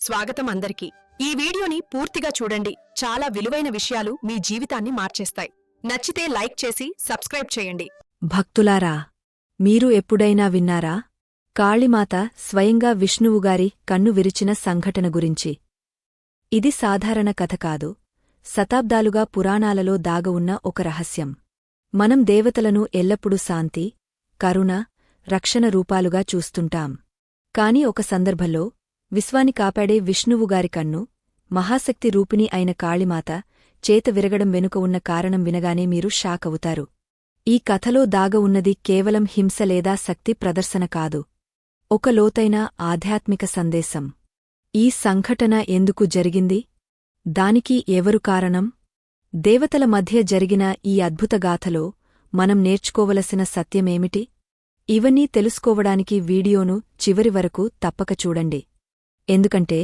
స్వాగతం అందరికీ. ఈ వీడియోని పూర్తిగా చూడండి. చాలా విలువైన విషయాలు మీ జీవితాన్ని మార్చేస్తాయి. నచ్చితే లైక్ చేసి సబ్స్క్రైబ్ చేయండి. భక్తులారా మీరు ఎప్పుడైనా విన్నారా? కాళీమాత స్వయంగా విష్ణువుగారి కన్ను విరిచిన సంఘటన గురించి. ఇది సాధారణ కథ కాదు. శతాబ్దాలుగా పురాణాలలో దాగవున్న ఒక రహస్యం. మనం దేవతలను ఎల్లప్పుడూ శాంతి కరుణ రక్షణ రూపాలుగా చూస్తుంటాం. కాని ఒక సందర్భంలో విశ్వాని కాపాడే విష్ణువుగారి కన్ను మహాశక్తి రూపిణి అయిన కాళిమాత చేత విరగడం వెనుక ఉన్న కారణం వినగానే మీరు షాక్ అవుతారు. ఈ కథలో దాగ ఉన్నది కేవలం హింస లేదా శక్తి ప్రదర్శన కాదు. ఒక లోతైన ఆధ్యాత్మిక సందేశం. ఈ సంఘటన ఎందుకు జరిగింది? దానికి ఎవరు కారణం? దేవతల మధ్య జరిగిన ఈ అద్భుతగాథలో మనం నేర్చుకోవలసిన సత్యమేమిటి? ఇవన్నీ తెలుసుకోవడానికి వీడియోను చివరి వరకు తప్పక చూడండి. ఎందుకంటే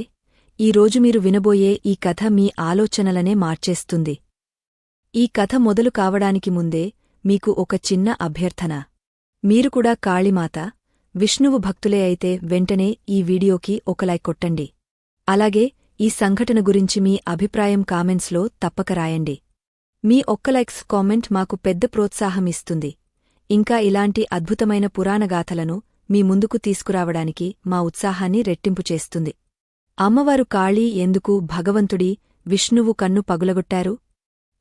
ఈరోజు మీరు వినబోయే ఈ కథ మీ ఆలోచనలనే మార్చేస్తుంది. ఈ కథ మొదలు కావడానికి ముందే మీకు ఒక చిన్న అభ్యర్థన. మీరు కూడా కాళీమాత విష్ణువు భక్తులే అయితే వెంటనే ఈ వీడియోకి ఒక లైక్ కొట్టండి. అలాగే ఈ సంఘటన గురించి మీ అభిప్రాయం కామెంట్స్లో తప్పక రాయండి. మీ ఒక్క లైక్స్ కామెంట్ మాకు పెద్ద ప్రోత్సాహం ఇస్తుంది. ఇంకా ఇలాంటి అద్భుతమైన పురాణగాథలను మీ ముందుకు తీసుకురావడానికి మా ఉత్సాహాన్ని రెట్టింపు చేస్తుంది. అమ్మవారు కాళీ ఎందుకు భగవంతుడి విష్ణువు కన్ను పగులగొట్టారు?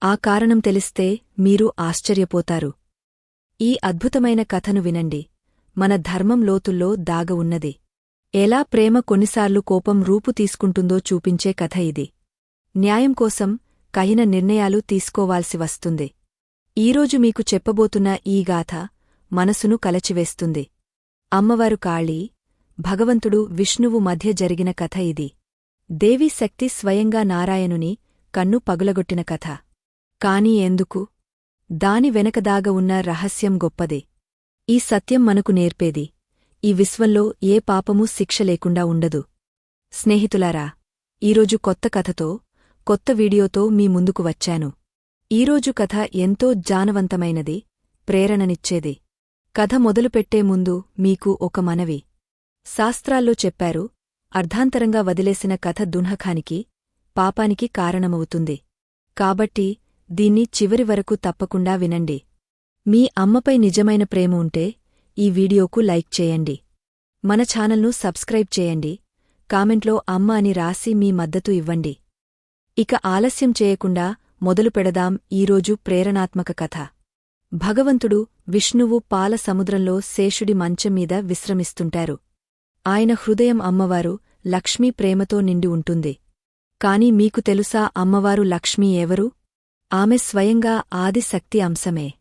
ఆ కారణం తెలిస్తే మీరు ఆశ్చర్యపోతారు. ఈ అద్భుతమైన కథను వినండి. మన ధర్మం లోతుల్లో దాగ ఉన్నది. ఎలా ప్రేమ కొన్నిసార్లు కోపం రూపు తీసుకుంటుందో చూపించే కథ ఇది. న్యాయం కోసం కహిన నిర్ణయాలు తీసుకోవాల్సి వస్తుంది. ఈరోజు మీకు చెప్పబోతున్న ఈ గాథ మనసును కలచివేస్తుంది. అమ్మవారు కాళీ భగవంతుడు విష్ణువు మధ్య జరిగిన కథ ఇది. దేవీ శక్తి స్వయంగా నారాయణుని కన్ను పగులగొట్టిన కథ. కాని ఎందుకు? దాని వెనకదాగ ఉన్న రహస్యం గొప్పదే. ఈ సత్యం మనకు నేర్పేది. ఈ విశ్వంలో ఏ పాపమూ శిక్ష లేకుండా ఉండదు. స్నేహితులారా ఈరోజు కొత్త కథతో కొత్త వీడియోతో మీ ముందుకు వచ్చాను. ఈరోజు కథ ఎంతో జానవంతమైనది ప్రేరణనిచ్చేది. కథ మొదలుపెట్టే ముందు మీకు ఒక మనవి. శాస్త్రాల్లో చెప్పారు అర్ధాంతరంగా వదిలేసిన కథ దున్హఖానికి పాపానికి కారణమవుతుంది. కాబట్టి దీన్ని చివరి వరకు తప్పకుండా వినండి. మీ అమ్మపై నిజమైన ప్రేమ ఉంటే ఈ వీడియోకు లైక్ చేయండి. మన ఛానల్ను సబ్స్క్రైబ్ చేయండి. కామెంట్లో అమ్మ అని రాసి మీ మద్దతు ఇవ్వండి. ఇక ఆలస్యం చేయకుండా మొదలు పెడదాం ఈరోజు ప్రేరణాత్మక కథ. భగవంతుడు విష్ణువు పాల సముద్రంలో శేషుడి మంచంమీద విశ్రమిస్తుంటారు. ఆయన హృదయం అమ్మవారు లక్ష్మీ ప్రేమతో నిండి ఉంటుంది. కాని మీకు తెలుసా అమ్మవారు లక్ష్మీ ఎవరు? ఆమె స్వయంగా ఆదిశక్తి అంశమే.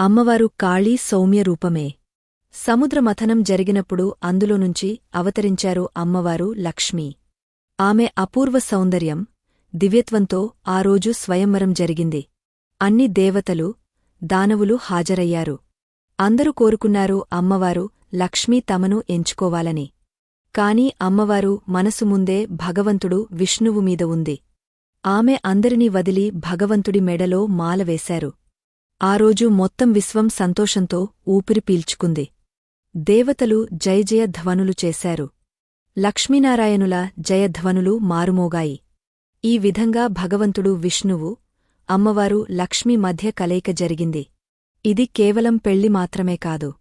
అమ్మవారు కాళీ సౌమ్య రూపమే. సముద్రమథనం జరిగినప్పుడు అందులోనుంచి అవతరించారు అమ్మవారు లక్ష్మీ. ఆమె అపూర్వ సౌందర్యం దివ్యత్వంతో ఆ రోజు స్వయంవరం జరిగింది. అన్ని దేవతలు దానవులు హాజరయ్యారు. అందరూ కోరుకున్నారు అమ్మవారు లక్ష్మీ తమను ఎంచుకోవాలని. కాని అమ్మవారు మనసు ముందే భగవంతుడు విష్ణువు మీద ఉంది. ఆమె అందరినీ వదిలి భగవంతుడి మెడలో మాలవేశారు ఆ రోజు మొత్తం విశ్వం సంతోషంతో ఊపిరి పీల్చుకుంది. దేవతలు జయజయ ధ్వనులు చేశారు. లక్ష్మీనారాయణుల జయధ్వనులు మారుమోగాయి. ఈ విధంగా భగవంతుడు విష్ణువు అమ్మవారు లక్ష్మి మధ్య కలయిక జరిగింది. ఇది కేవలం పెళ్ళి మాత్రమే కాదు.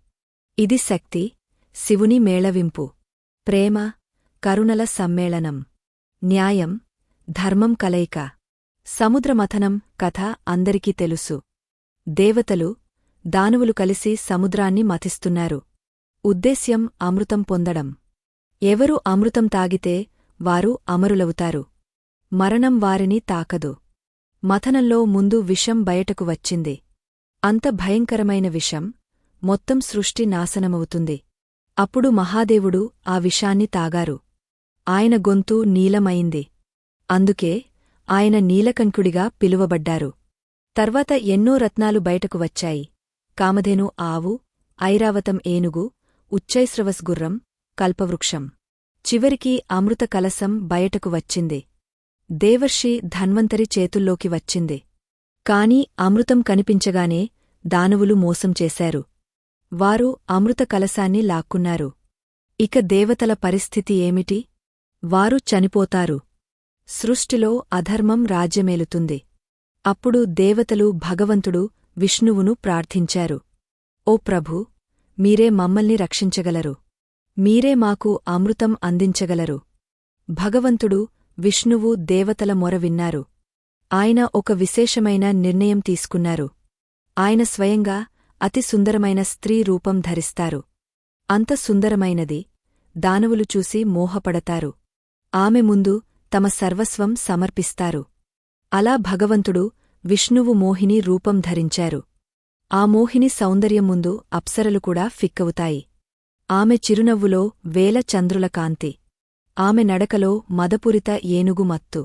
ఇది శక్తి శివుని మేళవింపు ప్రేమ కరుణల సమ్మేళనం న్యాయం ధర్మం కలయిక. సముద్రమథనం కథ అందరికీ తెలుసు. దేవతలు దానువులు కలిసి సముద్రాన్ని మథిస్తున్నారు. ఉద్దేశ్యం అమృతం పొందడం. ఎవరు అమృతం తాగితే వారు అమరులవుతారు. మరణం వారిని తాకదు. మథనంలో ముందు విషం బయటకు వచ్చింది. అంత భయంకరమైన విషం మొత్తం సృష్టి నాశనమవుతుంది. అప్పుడు మహాదేవుడు ఆ విషాన్ని తాగారు. ఆయన గొంతు నీలమైంది. అందుకే ఆయన నీలకంకుడిగా పిలువబడ్డారు. తర్వాత ఎన్నో రత్నాలు బయటకు వచ్చాయి. కామధేను ఆవు ఐరావతం ఏనుగు ఉచ్చైశ్రవస్ గుర్రం కల్పవృక్షం. చివరికి అమృత కలసం బయటకు వచ్చింది. దేవర్షి ధన్వంతరి చేతుల్లోకి వచ్చింది. కాని అమృతం కనిపించగానే దానవులు మోసం చేశారు. వారు అమృత కలశాన్ని లాక్కున్నారు. ఇక దేవతల పరిస్థితి ఏమిటి? వారు చనిపోతారు. సృష్టిలో అధర్మం రాజ్యమేలుతుంది. అప్పుడు దేవతలు భగవంతుడు విష్ణువును ప్రార్థించారు. ఓ ప్రభూ మీరే మమ్మల్ని రక్షించగలరు. మీరే మాకు అమృతం అందించగలరు. భగవంతుడు విష్ణువు దేవతల మొర విన్నారు. ఆయన ఒక విశేషమైన నిర్ణయం తీసుకున్నారు. ఆయన స్వయంగా అతి సుందరమైన స్త్రీ రూపం ధరిస్తారు. అంత సుందరమైనది దానవులు చూసి మోహపడతారు. ఆమె ముందు తమ సర్వస్వం సమర్పిస్తారు. అలా భగవంతుడు విష్ణువు మోహిని రూపం ధరించారు. ఆ మోహిని సౌందర్యం ముందు అప్సరలు కూడా ఫిక్కవుతాయి. ఆమె చిరునవ్వులో వేల చంద్రుల కాంతి. ఆమె నడకలో మదపురిత ఏనుగు మత్తు.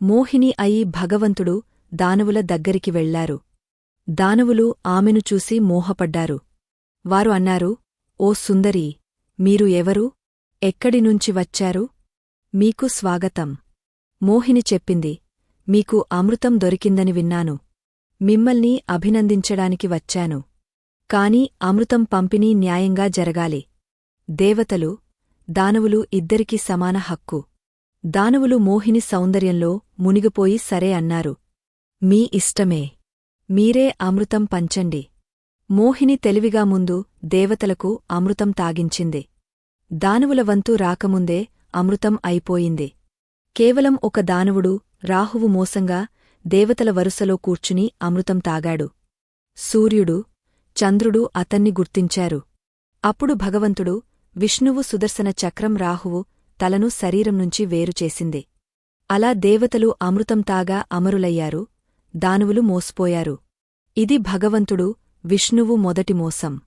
మోహిని అయి భగవంతుడు దానవుల దగ్గరికి వెళ్ళారు దానవులు ఆమెను చూసి మోహపడ్డారు. వారు అన్నారు ఓ సుందరీ మీరు ఎవరు? ఎక్కడినుంచి వచ్చారు? మీకు స్వాగతం. మోహిని చెప్పింది మీకు అమృతం దొరికిందని విన్నాను. మిమ్మల్ని అభినందించడానికి వచ్చాను. కాని అమృతం పంపిణీ న్యాయంగా జరగాలి. దేవతలు దానవులు ఇద్దరికీ సమాన హక్కు. దానవులు మోహిని సౌందర్యంలో మునిగిపోయి సరే అన్నారు. మీ ఇష్టమే. మీరే అమృతం పంచండి. మోహిని తెలివిగా ముందు దేవతలకు అమృతం తాగించింది. దానవుల వంతు రాకముందే అమృతం అయిపోయింది. కేవలం ఒక దానవుడు రాహువు మోసంగా దేవతల వరుసలో కూర్చుని అమృతం తాగాడు. సూర్యుడు చంద్రుడు అతన్ని గుర్తించారు. అప్పుడు భగవంతుడు విష్ణువు సుదర్శన చక్రం రాహువు తలను శరీరం నుంచి వేరుచేసింది అలా దేవతలు అమృతం తాగా అమరులయ్యారు దానువులు మోసపోయారు. ఇది భగవంతుడు విష్ణువు మొదటి మోసం.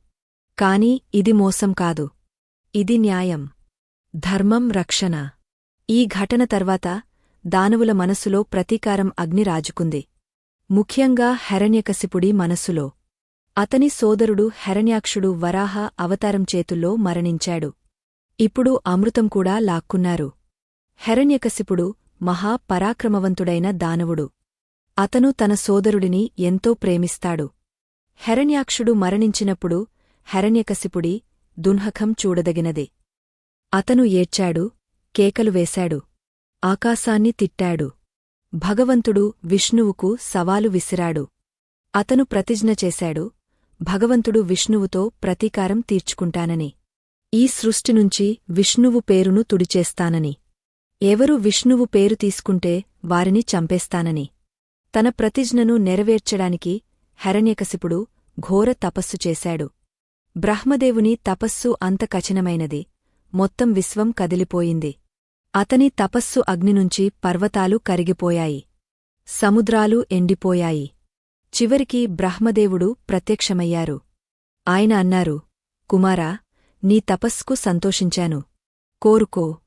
కాని ఇది మోసం కాదు. ఇది న్యాయం. ధర్మం రక్షణ. ఈ ఘటన తర్వాత దానవుల మనసులో ప్రతీకారం అగ్ని రాజుకుంది. ముఖ్యంగా హరణ్యకశిపుడి మనసులో. అతని సోదరుడు హరణ్యాక్షుడు వరాహ అవతారం చేతుల్లో మరణించాడు. ఇప్పుడు అమృతం కూడా లాక్కున్నారు. హరణ్యకశిపుడు మహా పరాక్రమవంతుడైన దానవుడు. అతను తన సోదరుడిని ఎంతో ప్రేమిస్తాడు. హరణ్యాక్షుడు మరణించినప్పుడు హరణ్యకశిపుడి దున్హకం చూడదగినది. అతను ఏడ్చాడు కేకలు వేశాడు ఆకాశాన్ని తిట్టాడు. భగవంతుడు విష్ణువుకు సవాలు విసిరాడు. అతను ప్రతిజ్ఞ చేశాడు భగవంతుడు విష్ణువుతో ప్రతీకారం తీర్చుకుంటానని. ఈ సృష్టినుంచి విష్ణువు పేరును తుడిచేస్తానని. ఎవరు విష్ణువు పేరు తీసుకుంటే వారిని చంపేస్తానని. తన ప్రతిజ్ఞను నెరవేర్చడానికి హరణ్యకశిపుడు ఘోర తపస్సు చేశాడు. బ్రహ్మదేవుని తపస్సు అంత కఠినమైనది. మొత్తం విశ్వం కదిలిపోయింది. అతని తపస్సు అగ్నినుంచి పర్వతాలు కరిగిపోయాయి. సముద్రాలు ఎండిపోయాయి. చివరికి బ్రహ్మదేవుడు ప్రత్యక్షమయ్యారు. ఆయన అన్నారు కుమారా నీ తపస్సుకు సంతోషించాను. కోరుకో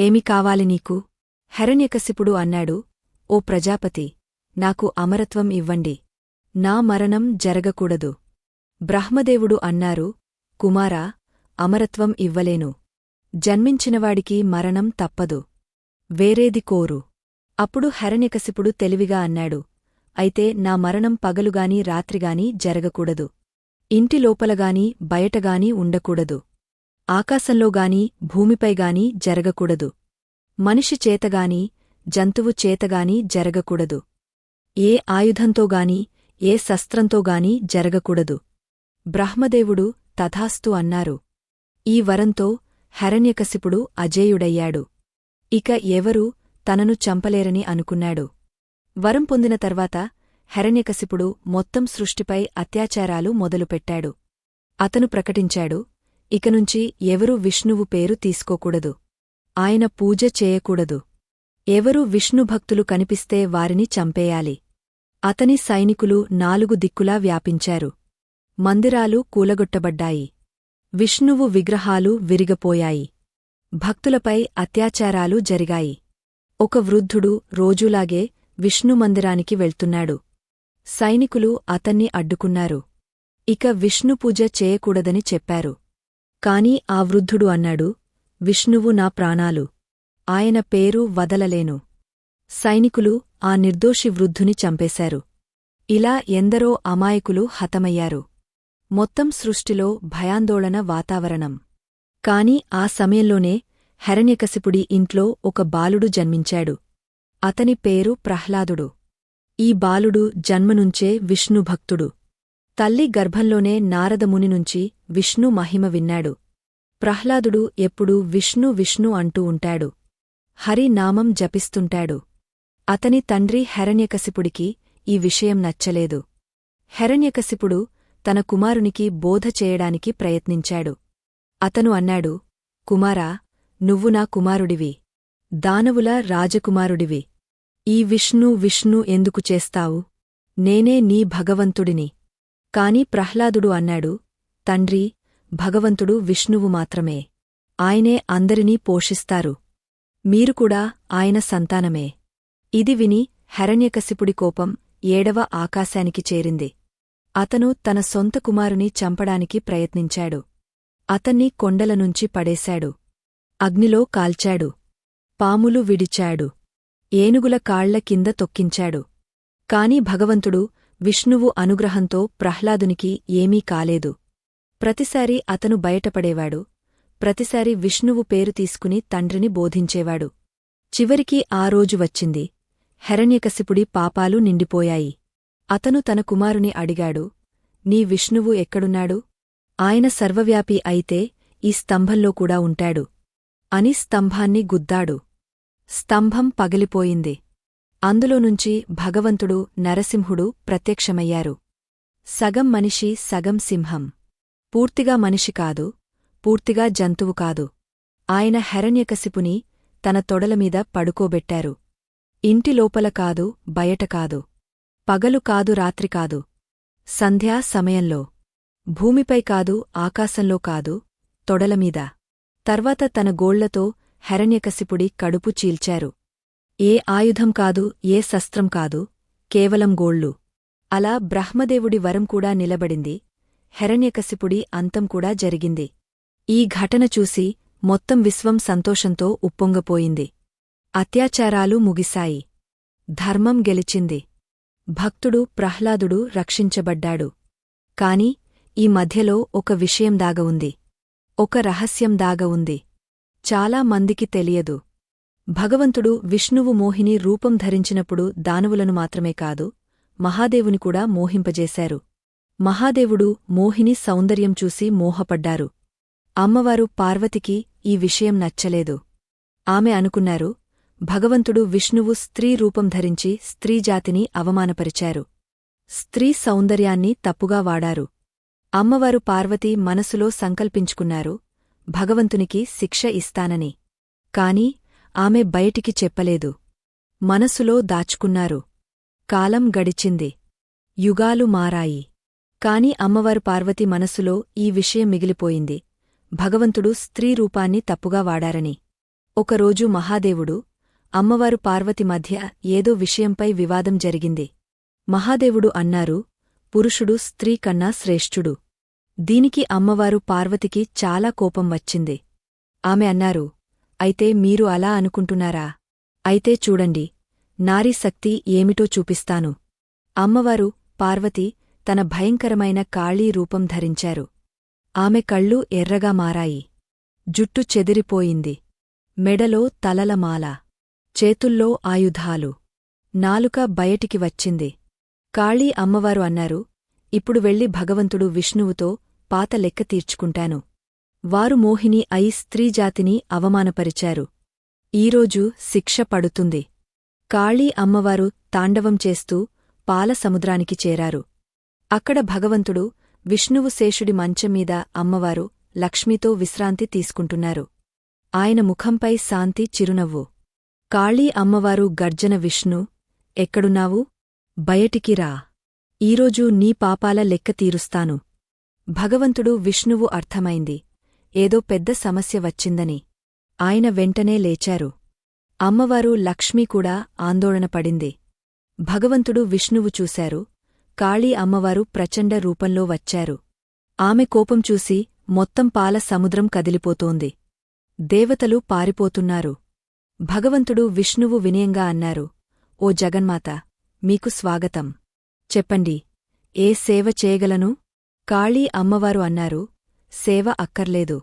ఏమి కావాలి నీకు? హరణ్యకశిపుడు అన్నాడు ఓ ప్రజాపతి నాకు అమరత్వం ఇవ్వండి. నా మరణం జరగకూడదు. బ్రహ్మదేవుడు అన్నారు కుమారా అమరత్వం ఇవ్వలేను. జన్మించినవాడికి మరణం తప్పదు. వేరేది కోరు. అప్పుడు హరణ్యకశిపుడు తెలివిగా అన్నాడు అయితే నా మరణం పగలుగాని రాత్రిగాని జరగకూడదు. ఇంటి లోపలగాని బయటగాని ఉండకూడదు. ఆకాశంలోగాని భూమిపైగాని జరగకూడదు. మనిషి చేతగాని జంతువు చేతగాని జరగకూడదు. ఏ ఆయుధంతోగాని ఏ శస్త్రంతోగాని జరగకూడదు. బ్రహ్మదేవుడు తథాస్తు అన్నారు. ఈ వరంతో హరణ్యకశిపుడు అజేయుడయ్యాడు. ఇక ఎవరూ తనను చంపలేరని అనుకున్నాడు. వరం పొందిన తర్వాత హరణ్యకశిపుడు మొత్తం సృష్టిపై అత్యాచారాలు మొదలుపెట్టాడు. అతను ప్రకటించాడు ఇకనుంచి ఎవరూ విష్ణువు పేరు తీసుకోకూడదు. ఆయన పూజ చేయకూడదు. ఎవరూ విష్ణుభక్తులు కనిపిస్తే వారిని చంపేయాలి. అతని సైనికులు నాలుగు దిక్కులా వ్యాపించారు. మందిరాలు కూలగొట్టబడ్డాయి. విష్ణువు విగ్రహాలు విరిగపోయాయి. భక్తులపై అత్యాచారాలు జరిగాయి. ఒక వృద్ధుడు రోజూలాగే విష్ణుమందిరానికి వెళ్తున్నాడు. సైనికులు అతన్ని అడ్డుకున్నారు. ఇక విష్ణుపూజ చేయకూడదని చెప్పారు. కాని ఆ వృద్ధుడు అన్నాడు విష్ణువు నా ప్రాణాలు. ఆయన పేరు వదలలేను. సైనికులు ఆ నిర్దోషి వృద్ధుని చంపేశారు. ఇలా ఎందరో అమాయకులు హతమయ్యారు. మొత్తం సృష్టిలో భయాందోళన వాతావరణం. కాని ఆ సమయంలోనే హరణ్యకశిపుడి ఇంట్లో ఒక బాలుడు జన్మించాడు. అతని పేరు ప్రహ్లాదుడు. ఈ బాలుడు జన్మనుంచే విష్ణుభక్తుడు. తల్లి గర్భంలోనే నారదముని నుంచి విష్ణు మహిమ విన్నాడు. ప్రహ్లాదుడు ఎప్పుడూ విష్ణు విష్ణు అంటూ ఉంటాడు. హరినామం జపిస్తుంటాడు. అతని తండ్రి హరణ్యకశిపుడికి ఈ విషయం నచ్చలేదు. హరణ్యకశిపుడు తన కుమారునికి బోధ చేయడానికి ప్రయత్నించాడు. అతను అన్నాడు కుమారా నువ్వు నా కుమారుడివి. దానవుల రాజకుమారుడివి. ఈ విష్ణు విష్ణు ఎందుకు చేస్తావు? నేనే నీ భగవంతుడిని. కాని ప్రహ్లాదుడు అన్నాడు తండ్రి భగవంతుడు విష్ణువు మాత్రమే. ఆయనే అందరినీ పోషిస్తారు. మీరుకూడా ఆయన సంతానమే. ఇది విని హరణ్యకశిపుడి కోపం ఏడవ ఆకాశానికి చేరింది. అతను తన సొంత కుమారుని చంపడానికి ప్రయత్నించాడు. అతన్ని కొండలనుంచి పడేశాడు. అగ్నిలో కాల్చాడు. పాములు విడిచాడు. ఏనుగుల కాళ్ళ కింద తొక్కించాడు. కాని భగవంతుడు విష్ణువు అనుగ్రహంతో ప్రహ్లాదునికి ఏమీ కాలేదు. ప్రతిసారి అతను బయటపడేవాడు. ప్రతిసారి విష్ణువు పేరు తీసుకుని తండ్రిని బోధించేవాడు. చివరికి ఆ రోజు వచ్చింది. హెరణ్యకశిపుడి పాపాలు నిండిపోయాయి. అతను తన కుమారుని అడిగాడు నీ విష్ణువు ఎక్కడున్నాడు? ఆయన సర్వవ్యాపి అయితే ఈ స్తంభంలో కూడా ఉంటాడు అని స్తంభాన్ని గుద్దాడు. స్తంభం పగిలిపోయింది. అందులోనుంచి భగవంతుడు నరసింహుడు ప్రత్యక్షమయ్యారు. సగం మనిషి సగం సింహం. పూర్తిగా మనిషి కాదు పూర్తిగా జంతువు కాదు. ఆయన హెరణ్యకశిపుని తన తొడలమీద పడుకోబెట్టారు. ఇంటి లోపల కాదు బయట కాదు. పగలు కాదు రాత్రి కాదు. సంధ్యా సమయంలో. భూమిపై కాదు ఆకాశంలో కాదు తొడలమీద తర్వాత తన గోళ్ళతో హరణ్యకశిపుడి కడుపు చీల్చారు. ఏ ఆయుధం కాదు ఏ శస్త్రం కాదు కేవలం గోళ్ళు. అలా బ్రహ్మదేవుడి వరం కూడా నిలబడింది. హెరణ్యకశిపుడి అంతం కూడా జరిగింది. ఈ ఘటన చూసి మొత్తం విశ్వం సంతోషంతో ఉప్పొంగపోయింది. అత్యాచారాలు ముగిశాయి. ధర్మం గెలిచింది. భక్తుడు ప్రహ్లాదుడు రక్షించబడ్డాడు. కాని ఈ మధ్యలో ఒక విషయం దాగ ఉంది. ఒక రహస్యం దాగ ఉంది. చాలా మందికి తెలియదు. భగవంతుడు విష్ణువు మోహిని రూపం ధరించినప్పుడు దానవులను మాత్రమే కాదు మహాదేవుని కూడా మోహింపజేశారు. మహాదేవుడు మోహిని సౌందర్యం చూసి మోహపడ్డారు. అమ్మవారు పార్వతికి ఈ విషయం నచ్చలేదు. ఆమె అనుకున్నారు భగవంతుడు విష్ణువు స్త్రీ రూపం ధరించి స్త్రీజాతిని అవమానపరిచారు. స్త్రీ సౌందర్యాన్ని తప్పుగా వాడారు. అమ్మవారు పార్వతి మనసులో సంకల్పించుకున్నారు భగవంతునికి శిక్ష ఇస్తానని. కాని ఆమె బయటికి చెప్పలేదు. మనసులో దాచుకున్నారు. కాలం గడిచింది. యుగాలు మారాయి. కాని అమ్మవారు పార్వతి మనసులో ఈ విషయం మిగిలిపోయింది. భగవంతుడు స్త్రీ రూపాన్ని తప్పుగా వాడారని. ఒకరోజు మహాదేవుడు అమ్మవారు పార్వతి మధ్య ఏదో విషయంపై వివాదం జరిగింది. మహాదేవుడు అన్నారు పురుషుడు స్త్రీ కన్నా శ్రేష్ఠుడు. దీనికి అమ్మవారు పార్వతికి చాలా కోపం వచ్చింది. ఆమె అన్నారు అయితే మీరు అలా అనుకుంటున్నారా? అయితే చూడండి నారీ శక్తి ఏమిటో చూపిస్తాను. అమ్మవారు పార్వతి తన భయంకరమైన కాళీ రూపం ధరించారు. ఆమె కళ్ళు ఎర్రగా మారాయి. జుట్టు చెదిరిపోయింది. మెడలో తలలమాల. చేతుల్లో ఆయుధాలు. నాలుక బయటికి వచ్చింది. కాళీ అమ్మవారు అన్నారు ఇప్పుడు వెళ్ళి భగవంతుడు విష్ణువుతో పాత లెక్క తీర్చుకుంటాను. వారు మోహిని అయి స్త్రీజాతిని అవమానపరిచారు. ఈరోజు శిక్ష పడుతుంది. కాళీ అమ్మవారు తాండవం చేస్తూ పాల సముద్రానికి చేరారు. అక్కడ భగవంతుడు విష్ణువు శేషుడి మంచంమీద అమ్మవారు లక్ష్మితో విశ్రాంతి తీసుకుంటున్నారు. ఆయన ముఖంపై శాంతి చిరునవ్వు. కాళీ అమ్మవారు గర్జన విష్ణు ఎక్కడున్నావు? బయటికి రా. ఈరోజు నీ పాపాల లెక్క తీరుస్తాను. భగవంతుడు విష్ణువు అర్థమైంది. ఏదో పెద్ద సమస్య వచ్చిందని. ఆయన వెంటనే లేచారు. అమ్మవారు లక్ష్మీకూడా ఆందోళనపడింది భగవంతుడు విష్ణువు చూశారు. కాళీ అమ్మవారు ప్రచండ రూపంలో వచ్చారు. ఆమె కోపం చూసి మొత్తం పాల సముద్రం కదిలిపోతోంది. దేవతలు పారిపోతున్నారు. భగవంతుడు విష్ణువు వినయంగా అన్నారు. ఓ జగన్మాత మీకు స్వాగతం. చెప్పండి. ఏ సేవ చేయగలను? కాళీ అమ్మవారు అన్నారు సేవ అక్కర్లేదు.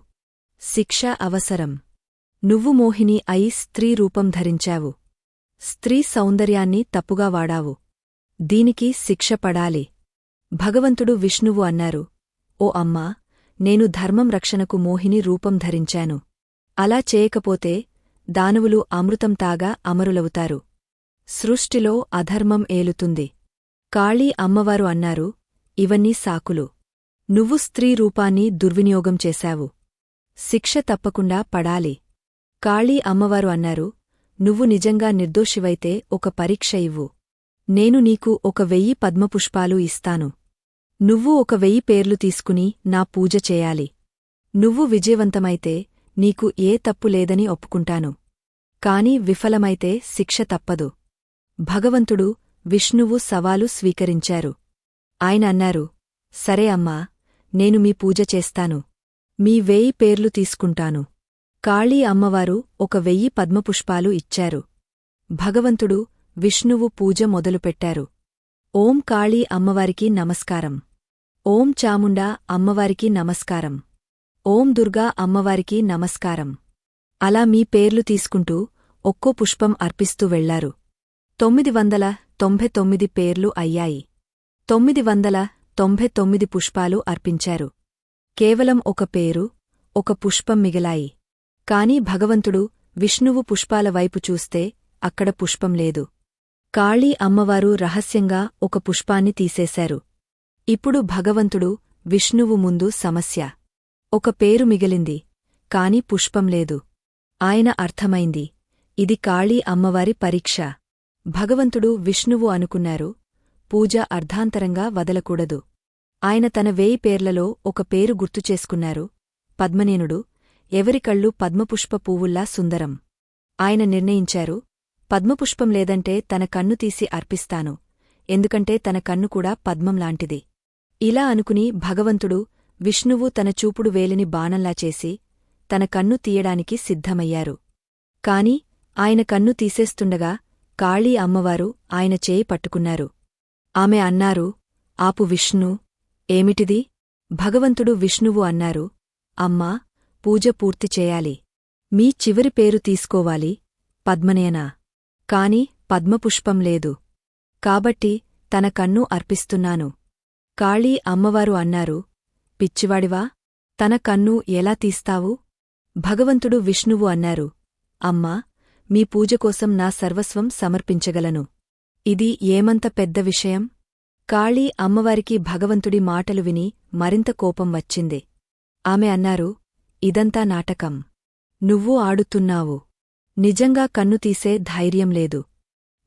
శిక్ష అవసరం. నువ్వు మోహిని అయి స్త్రీ రూపం ధరించావు. స్త్రీ సౌందర్యాన్ని తప్పుగా వాడావు. దీనికి శిక్ష పడాలి. భగవంతుడు విష్ణువు అన్నారు ఓ అమ్మా నేను ధర్మం రక్షణకు మోహిని రూపం ధరించాను. అలా చేయకపోతే దానవులు అమృతం తాగా అమరులవుతారు. సృష్టిలో అధర్మం ఏలుతుంది. కాళీ అమ్మవారు అన్నారు ఇవన్నీ సాకులు. నువ్వు స్త్రీ రూపాన్ని దుర్వినియోగం చేశావు. శిక్ష తప్పకుండా పడాలి. కాళీ అమ్మవారు అన్నారు నువ్వు నిజంగా నిర్దోషివైతే ఒక పరీక్ష ఇవ్వు. నేను నీకు ఒక వెయ్యి పద్మపుష్పాలు ఇస్తాను. నువ్వు ఒక వెయ్యి పేర్లు తీసుకుని నా పూజ చేయాలి. నువ్వు విజయవంతమైతే నీకు ఏ తప్పు లేదని ఒప్పుకుంటాను. కాని విఫలమైతే శిక్ష తప్పదు. భగవంతుడు విష్ణువు సవాలు స్వీకరించారు. ఆయన అన్నారు సరే అమ్మా నేను మీ పూజ చేస్తాను. మీ వేయి పేర్లు తీసుకుంటాను. కాళీ అమ్మవారు ఒక వెయ్యి పద్మపుష్పాలు ఇచ్చారు. భగవంతుడు విష్ణువు పూజ మొదలుపెట్టారు. ఓం కాళీ అమ్మవారికి నమస్కారం. ఓం చాముండా అమ్మవారికి నమస్కారం. ఓం దుర్గా అమ్మవారికి నమస్కారం. అలా మీ పేర్లు తీసుకుంటూ ఒక్కో పుష్పం అర్పిస్తూ వెళ్ళారు. తొమ్మిది వందల తొంభై తొమ్మిది పేర్లు అయ్యాయి. తొమ్మిది వందల తొంభై తొమ్మిది పుష్పాలు అర్పించారు. కేవలం ఒక పేరు ఒక పుష్పం మిగిలాయి. కాని భగవంతుడు విష్ణువు పుష్పాల వైపు చూస్తే అక్కడ పుష్పం లేదు. కాళీ అమ్మవారు రహస్యంగా ఒక పుష్పాన్ని తీసేశారు. ఇప్పుడు భగవంతుడు విష్ణువు ముందు సమస్య. ఒక పేరు మిగిలింది కాని పుష్పం లేదు. ఆయన అర్థమైంది ఇది కాళీ అమ్మవారి పరీక్ష. భగవంతుడు విష్ణువు అనుకున్నారు పూజ అర్ధాంతరంగా వదలకూడదు. ఆయన తన వేయి పేర్లలో ఒక పేరు గుర్తుచేసుకున్నారు పద్మనేనుడు ఎవరి కళ్ళు పద్మపుష్ప పువ్వుల్లా సుందరం. ఆయన నిర్ణయించారు పద్మపుష్పం లేదంటే తన కన్ను తీసి అర్పిస్తాను ఎందుకంటే తన కన్ను కూడా పద్మంలాంటిది ఇలా అనుకుని భగవంతుడు విష్ణువు తన చూపుడు వేలిని బాణంలా చేసి తన కన్ను తీయడానికి సిద్ధమయ్యారు. కాని ఆయన కన్ను తీసేస్తుండగా కాళీ అమ్మవారు ఆయన చేయి పట్టుకున్నారు. ఆమె అన్నారు ఆపు విష్ణు ఏమిటిది? భగవంతుడు విష్ణువు అన్నారు అమ్మా పూజ పూర్తి చేయాలి. మీ చివరి పేరు తీసుకోవాలి పద్మనేనా? కాని పద్మపుష్పం లేదు. కాబట్టి తన కన్ను అర్పిస్తున్నాను. కాళీ అమ్మవారు అన్నారు పిచ్చివాడివా తన కన్ను ఎలా తీస్తావు? భగవంతుడు విష్ణువు అన్నారు అమ్మా మీ పూజకోసం నా సర్వస్వం సమర్పించగలను. ఇది ఏమంత పెద్ద విషయం? కాళీ అమ్మవారికి భగవంతుడి మాటలు విని మరింత కోపం వచ్చింది. ఆమె అన్నారు ఇదంతా నాటకం. నువ్వు ఆడుతున్నావు. నిజంగా కన్ను తీసే ధైర్యం లేదు.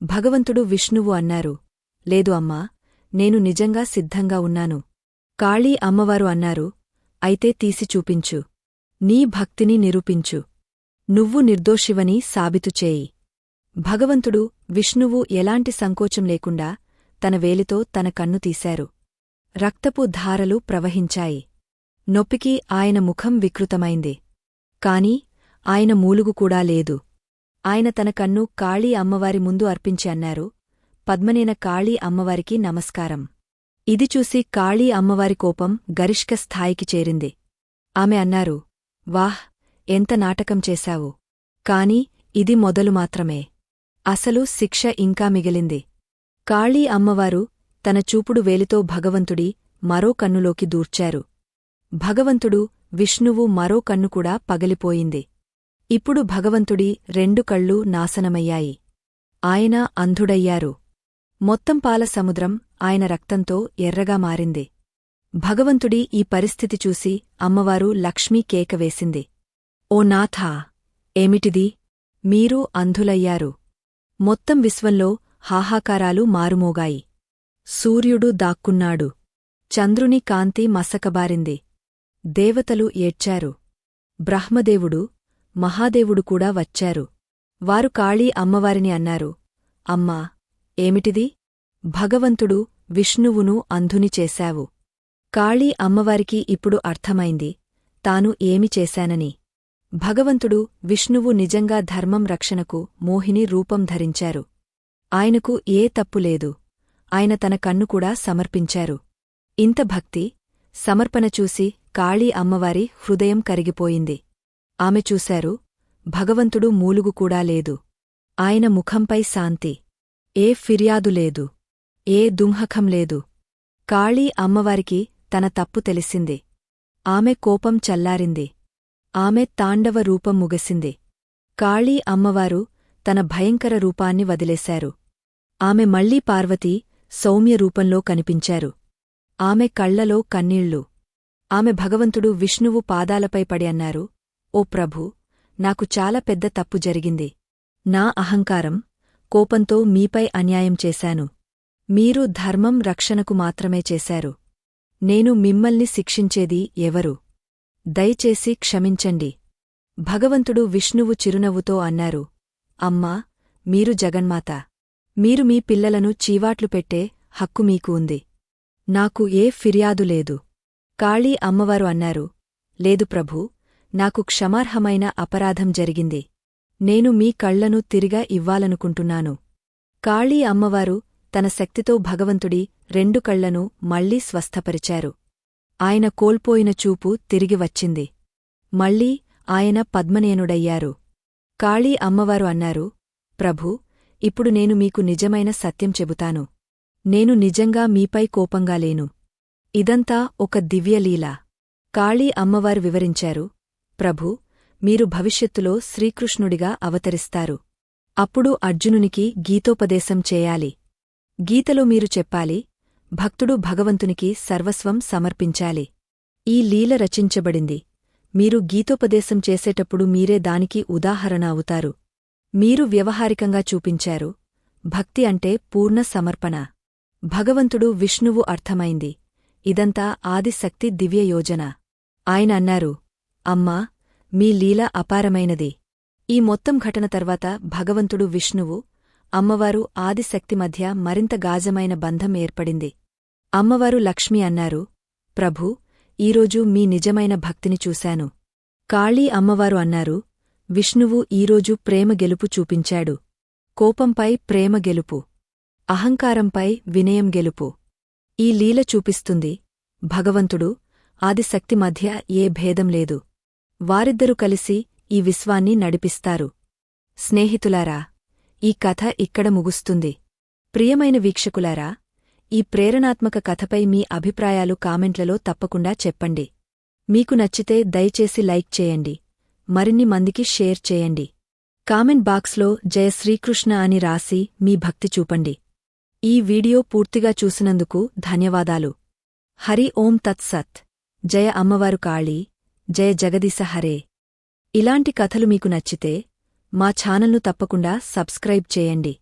భగవంతుడు విష్ణువు అన్నారు లేదు అమ్మా నేను నిజంగా సిద్ధంగా ఉన్నాను. కాళీ అమ్మవారు అన్నారు అయితే తీసి చూపించు. నీ భక్తిని నిరూపించు. నువ్వు నిర్దోషివని సాబితు చేయి. భగవంతుడు విష్ణువు ఎలాంటి సంకోచం లేకుండా తన వేలితో తన కన్ను తీశారు. రక్తపు ధారలు ప్రవహించాయి. నొప్పికి ఆయన ముఖం వికృతమైంది. కాని ఆయన మూలుగు కూడా లేదు. ఆయన తన కన్ను కాళీ అమ్మవారి ముందు అర్పించి అన్నారు పద్మనేన కాళీ అమ్మవారికి నమస్కారం. ఇది చూసి కాళీ అమ్మవారి కోపం గరిష్క స్థాయికి చేరింది. ఆమె అన్నారు వాహ్ ఎంత నాటకం చేశావు. కాని ఇది మొదలు మాత్రమే. అసలు శిక్ష ఇంకా మిగిలింది. కాళీ అమ్మవారు తన చూపుడు వేలితో భగవంతుడి మరో కన్నులోకి దూర్చారు. భగవంతుడు విష్ణువు మరో కన్ను కూడా పగిలిపోయింది. ఇప్పుడు భగవంతుడి రెండు కళ్ళు నాశనమయ్యాయి. ఆయన అంధుడయ్యారు. మొత్తం పాల సముద్రం ఆయన రక్తంతో ఎర్రగా మారింది. భగవంతుడి ఈ పరిస్థితి చూసి అమ్మవారు లక్ష్మీ కేకవేసింది ఓ నాథా ఏమిటిది? మీరు అంధులయ్యారు. మొత్తం విశ్వంలో హాహాకారాలు మారుమోగాయి. సూర్యుడు దాక్కున్నాడు. చంద్రుని కాంతి మసకబారింది. దేవతలు ఏడ్చారు. బ్రహ్మదేవుడు మహాదేవుడు కూడా వచ్చారు. వారు కాళీ అమ్మవారిని అన్నారు. అమ్మా ఏమిటిది? భగవంతుడు విష్ణువును అంధుని చేశావు. కాళీ అమ్మవారికి ఇప్పుడు అర్థమైంది. తాను ఏమి చేశానని. భగవంతుడు విష్ణువు నిజంగా ధర్మం రక్షణకు మోహిని రూపం ధరించారు. ఆయనకు ఏ తప్పులేదు ఆయన తన కన్ను కూడా సమర్పించారు. ఇంత భక్తి సమర్పణ చూసి కాళీ అమ్మవారి హృదయం కరిగిపోయింది. ఆమె చూశారు భగవంతుడు మూలుగు కూడా లేదు. ఆయన ముఖంపై శాంతి. ఏ ఫిర్యాదు లేదు. ఏ దుంహకం లేదు. కాళీ అమ్మవారికి తన తప్పు తెలిసింది. ఆమె కోపం చల్లారింది. ఆమె తాండవ రూపం ముగసింది. కాళీ అమ్మవారు తన భయంకర రూపాన్ని వదిలేశారు. ఆమె మళ్ళీ పార్వతీ సౌమ్య రూపంలో కనిపించారు. ఆమె కళ్ళలో కన్నీళ్ళు. ఆమె భగవంతుడు విష్ణువు పాదాలపై పడి అన్నారు ఓ ప్రభూ నాకు చాలా పెద్ద తప్పు జరిగింది. నా అహంకారం కోపంతో మీపై అన్యాయం చేశాను. మీరు ధర్మం రక్షణకు మాత్రమే చేశారు. నేను మిమ్మల్ని శిక్షించేది ఎవరు? దయచేసి క్షమించండి. భగవంతుడు విష్ణువు చిరునవ్వుతో అన్నారు అమ్మా మీరు జగన్మాత. మీరు మీ పిల్లలను చీవాట్లు పెట్టే హక్కు మీకు ఉంది. నాకు ఏ ఫిర్యాదు లేదు. కాళీ అమ్మవారు అన్నారు లేదు ప్రభూ నాకు క్షమార్హమైన అపరాధం జరిగింది. నేను మీ కళ్ళను తిరిగా ఇవ్వాలనుకుంటున్నాను. కాళీ అమ్మవారు తన శక్తితో భగవంతుడి రెండు కళ్ళను మళ్ళీ స్వస్థపరిచారు. ఆయన కోల్పోయిన చూపు తిరిగి వచ్చింది. మళ్ళీ ఆయన పద్మనేనుడయ్యారు. కాళీ అమ్మవారు అన్నారు ప్రభూ ఇప్పుడు నేను మీకు నిజమైన సత్యం చెబుతాను. నేను నిజంగా మీపై కోపంగా లేను. ఇదంతా ఒక దివ్యలీల కాళీ అమ్మవారు వివరించారు ప్రభూ మీరు భవిష్యత్తులో శ్రీకృష్ణుడిగా అవతరిస్తారు. అప్పుడు అర్జునునికి గీతోపదేశం చేయాలి. గీతలో మీరు చెప్పాలి భక్తుడు భగవంతునికి సర్వస్వం సమర్పించాలి. ఈ లీల రచించబడింది. మీరు గీతోపదేశం చేసేటప్పుడు మీరే దానికి ఉదాహరణ అవుతారు. మీరు వ్యవహారికంగా చూపించారు. భక్తి అంటే పూర్ణ సమర్పణ. భగవంతుడు విష్ణువు అర్థమైంది. ఇదంతా ఆదిశక్తి దివ్య యోజన. ఆయన అన్నారు అమ్మా మీ లీల అపారమైనది. ఈ మొత్తం ఘటన తర్వాత భగవంతుడు విష్ణువు అమ్మవారు ఆదిశక్తి మధ్య మరింత గాజమైన బంధం ఏర్పడింది. అమ్మవారు లక్ష్మి అన్నారు ప్రభూ ఈరోజు మీ నిజమైన భక్తిని చూశాను. కాళీ అమ్మవారు అన్నారు విష్ణువు ఈరోజు ప్రేమ గెలుపు చూపించాడు. కోపంపై ప్రేమ గెలుపు. అహంకారంపై వినయం గెలుపు. ఈ లీల చూపిస్తుంది. భగవంతుడు ఆదిశక్తి మధ్య ఏ భేదం లేదు. వారిద్దరూ కలిసి ఈ విశ్వాన్ని నడిపిస్తారు. స్నేహితులారా ఈ కథ ఇక్కడ ముగుస్తుంది. ప్రియమైన వీక్షకులారా ఈ ప్రేరణాత్మక కథపై మీ అభిప్రాయాలు కామెంట్లలో తప్పకుండా చెప్పండి. మీకు నచ్చితే దయచేసి లైక్ చేయండి. మరిన్ని మందికి షేర్ చేయండి. కామెంట్ బాక్స్లో జయ శ్రీకృష్ణ అని రాసి మీ భక్తి చూపండి. ఈ వీడియో పూర్తిగా చూసినందుకు ధన్యవాదాలు. హరి ఓం తత్సత్. జయ అమ్మవారు కాళీ. జయ జగదీశ హరే. ఇలాంటి కథలు మీకు నచ్చితే మా ఛానల్ను తప్పకుండా సబ్స్క్రైబ్ చేయండి.